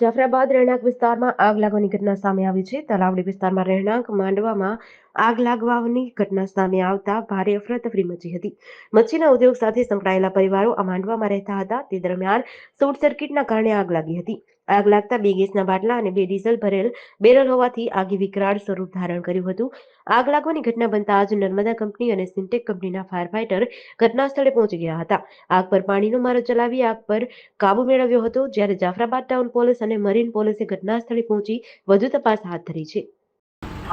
જાફરાબાદ રહેણાંક વિસ્તારમાં આગ લાગવાની ઘટના સામે આવી છે. તલાવડી વિસ્તારમાં રહેણાંક માંડવામાં આગ લાગવાની ઘટના સામે આવતા ભારે અફરાતફરી મચી હતી. મચ્છીના ઉદ્યોગ સાથે સંકળાયેલા પરિવારો આ માંડવામાં રહેતા હતા. તે દરમિયાન શોર્ટ સર્કિટના કારણે આગ લાગી હતી. આગ લાગતા બે ગેસના બાટલા અને બે ડીઝલ ભરેલ બેરલ હોવાથી આગે વિકરાળ સ્વરૂપ ધારણ કર્યું હતું. આગ લાગવાની ઘટના બનતા જ નર્મદા કંપની અને સિન્ટેક કંપનીના ફાયર ફાઇટર ઘટના સ્થળે પહોંચી ગયા હતા. આગ પર પાણીનો મારો ચલાવી આગ પર કાબુ મેળવ્યો હતો, જ્યારે જાફરાબાદ ટાઉન પોલીસ અને મરીન પોલીસે ઘટના સ્થળે પહોંચી વધુ તપાસ હાથ ધરી છે.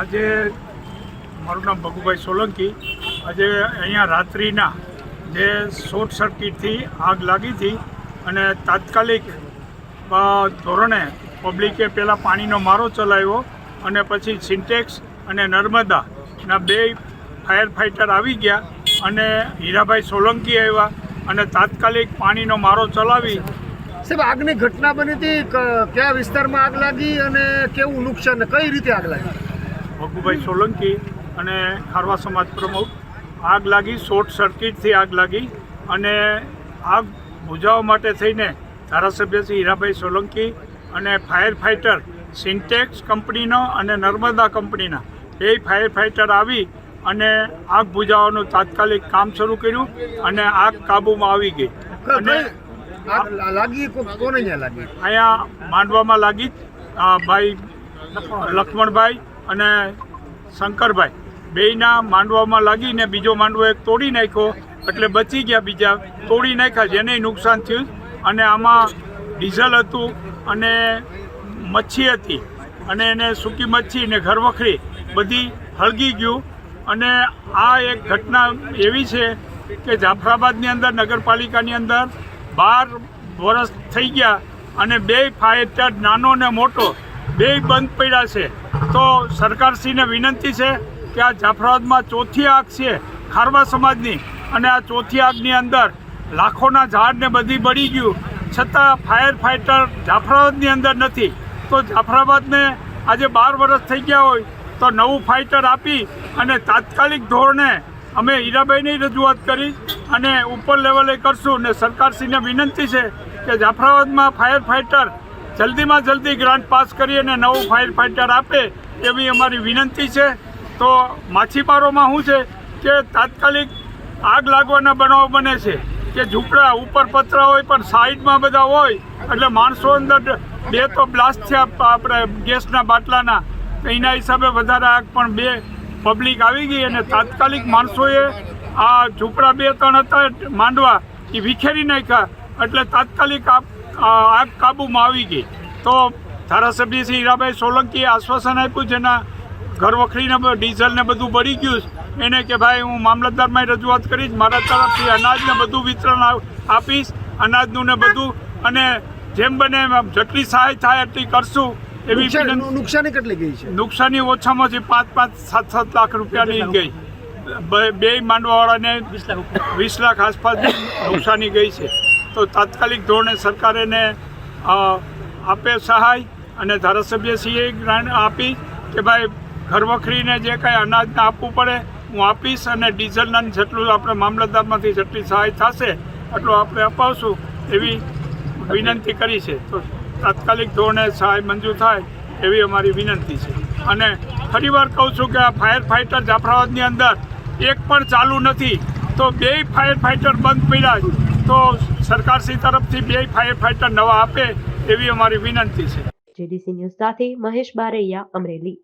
આજે મારું નામ ભગુભાઈ સોલંકી. આજે અહીંયા રાત્રિના જે શોર્ટ સર્કિટથી આગ લાગી હતી અને તાત્કાલિક ધોરણે પબ્લિકે પહેલાં પાણીનો મારો ચલાવ્યો અને પછી સિન્ટેક્સ અને નર્મદાના બે ફાયર ફાઇટર આવી ગયા અને હીરાભાઈ સોલંકી આવ્યા અને તાત્કાલિક પાણીનો મારો ચલાવી. સાહેબ આગની ઘટના બની હતી. કયા વિસ્તારમાં આગ લાગી અને કેવું નુકસાન કઈ રીતે આગ લાગી? ભગુભાઈ સોલંકી અને ખારવા સમાજ પ્રમુખ. આગ લાગી શોર્ટ સર્કિટથી આગ લાગી અને આગ બુઝાવવા માટે થઈને ધારાસભ્ય શ્રી હીરાભાઈ સોલંકી અને ફાયર ફાઇટર સિન્ટેક્સ કંપનીનો અને નર્મદા કંપનીના. બે ફાયર ફાઇટર આવી અને આગ બુજાવવાનું તાત્કાલિક કામ શરૂ કર્યું અને આગ કાબૂમાં આવી ગઈ. અને લાગી કોને અહીંયા લાગી? અહીંયા માંડવામાં લાગી ભાઈ લક્ષ્મણભાઈ અને શંકરભાઈ. બેયના માંડવામાં લાગીને બીજો માંડવો એક તોડી નાખ્યો એટલે બચી ગયા બીજા. તોડી નાખ્યા જેને નુકસાન થયું. અને આમાં ડીઝલ હતું અને મચ્છી હતી. અને એને સૂકી મચ્છી ને ઘરવખરી બધી હળગી ગયું. અને આ એક ઘટના એવી છે કે જાફરાબાદની અંદર, નગરપાલિકાની અંદર બાર વર્ષ થઈ ગયા અને બે ફાયર નાનો ને મોટો બે બંધ પડ્યા છે. તો સરકારશ્રીને વિનંતી છે કે આ જાફરાબાદમાં ચોથી આગ છે, ખારવા સમાજની. અને આ ચોથી આગની અંદર લાખોના ઝાડને બધી બળી ગયું. છતાં ફાયર ફાઇટર જાફરાબાદની અંદર નથી. તો જાફરાબાદને આજે બાર વર્ષ થઈ ગયા હોય તો નવું ફાઇટર આપી અને તાત્કાલિક ધોરણે અમે હીરાબાઈની રજૂઆત કરી અને ઉપર લેવલે કરશું અને સરકારશ્રીને વિનંતી છે કે જાફરાબાદમાં ફાયર ફાઇટર જલ્દીમાં જલ્દી ગ્રાન્ટ પાસ કરી અને નવું ફાયર ફાઇટર આપે એવી અમારી વિનંતી છે. તો માછીમારોમાં શું છે કે તાત્કાલિક આગ લાગવાના બનાવ બને છે. કે ઝૂંપડા ઉપર પતરા હોય પણ સાઈડમાં બધા હોય, એટલે માણસો અંદર બે તો બ્લાસ્ટ થયા આપણે ગેસના બાટલાના. એના હિસાબે વધારે આગ પણ બે પબ્લિક આવી ગઈ અને તાત્કાલિક માણસોએ આ ઝૂંપડા બે ત્રણ હતા માંડવા, એ વિખેરી નાખ્યા. એટલે તાત્કાલિક આગ કાબૂમાં આવી ગઈ. તો ધારાસભ્ય શ્રી હીરાભાઈ સોલંકીએ આશ્વાસન આપ્યું જેના ઘર વખરીને ડીઝલ ને બધું બળી ગયું. એને કે ભાઈ હું મામલતદારમાં રજૂઆત કરીશ મારા તરફથી અનાજને બધું વિતરણ આપીશ અનાજનું ને બધું અને જેમ બને એમ જેટલી સહાય થાય એટલી કરશું એવી નુકસાન- કેટલી ગઈ છે? નુકસાની ઓછામાં ઓછી પાંચ પાંચ સાત સાત લાખ રૂપિયાની ગઈ. બે- બે માંડવાવાળાને વીસ લાખ આસપાસ નુકસાની ગઈ છે. તો તાત્કાલિક ધોરણે સરકાર એને આપે સહાય અને ધારાસભ્યશ્રીએ ગ્રાન્ટ આપી કે ભાઈ ઘરવખરીને જે કાંઈ અનાજને આપવું પડે હું આપીશ અને ડીઝલના જેટલું આપણે મામલતદારમાંથી જેટલી સહાય થશે, એટલું આપણે અપાવશું એવી વિનંતી કરી છે. તો તાત્કાલિક ધોરણે સહાય મંજૂર થાય એવી અમારી વિનંતી છે. અને ફરીવાર કહું છું કે આ ફાયર ફાઇટર જાફરાબાદની અંદર એક પણ ચાલુ નથી. તો બે ફાયર ફાઇટર બંધ પડ્યા. તો સરકારશ્રી તરફથી બે ફાયર ફાઇટર નવા આપે એવી અમારી વિનંતી છે. જેડીસી ન્યૂઝ સાથે મહેશ બારૈયા અમરેલી.